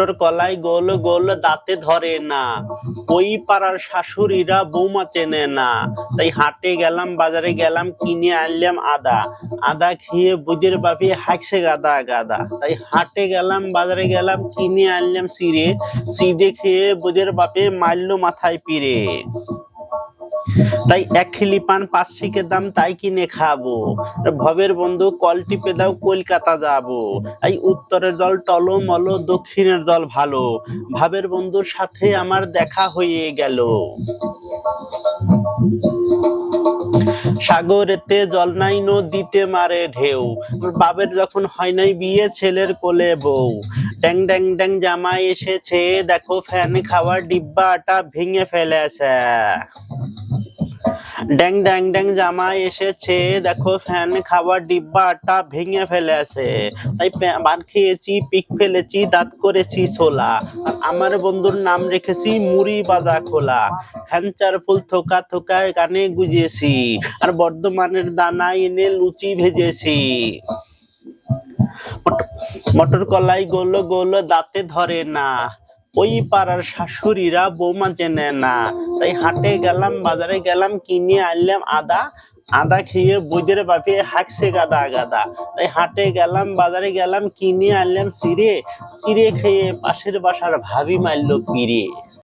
মটর কলাই গোল গোল দাঁতে ধরে না। ওই পাড়ার শাশুড়িরা বৌমা চেনে না। তাই হাটে গেলাম, বাজারে গেলাম, কিনে আনলাম আদা। আদা খেয়ে বুঝের বাপি হাঁকছে গাদা গাদা। তাই হাটে গেলাম, বাজারে গেলাম, কিনে আনলাম সিরে। সিদে খেয়ে বুঝের বাপে মারলো মাথায় পিরে। তাই এক খিলি পান, পাঁচ শিকের দাম, তাই কিনে খাব। ভবের বন্ধু, কল টিপে দাও, কলকাতা যাব। এই উত্তরের জল টলো মলো দক্ষিণের জল ভালো। ভাবের বন্ধুর সাথে আমার দেখা হয়ে গেল। সাগরেতে জল নাই, নদীতে মারে ঢেউ। বাবের যখন হয় নাই বিয়ে, ছেলের কোলে বউ। ড্যাং ড্যাং ড্যাং, জামাই এসেছে, দেখো ফ্যান খাওয়ার ডিব্বাটা ভেঙে ফেলেছে। ড্যাং ড্যাং ড্যাং জামাই এসেছে। দেখো ফ্যান খাবার ডিব্বাটা ভেঙে ফেলেছে। তাই বান খেয়েছি, পিক ফেলেছি, দাঁত করেছি ছোলা। আমার বন্ধুর নাম রেখেছি মুড়ি বাজা খোলা। হ্যাঞ্চার ফুল থোকা থোকা গানে গুজেছি। আর বর্ধমানের দানা এনে লুচি ভেজেছি। মটর কলাই গোল গোল দাঁতে ধরে না। ওই পাড়ার শাশুড়িরা বৌমা চেনে না। তাই হাটে গেলাম, বাজারে গেলাম, কিনে আনলাম আদা। আদা খেয়ে বৈদের বাপে হাঁকছে গাদা গাদা। তাই হাটে গেলাম, বাজারে গেলাম, কিনে আনলাম সিরে। চিড়ে খেয়ে পাশের বাসার ভাবি মারলো পিরে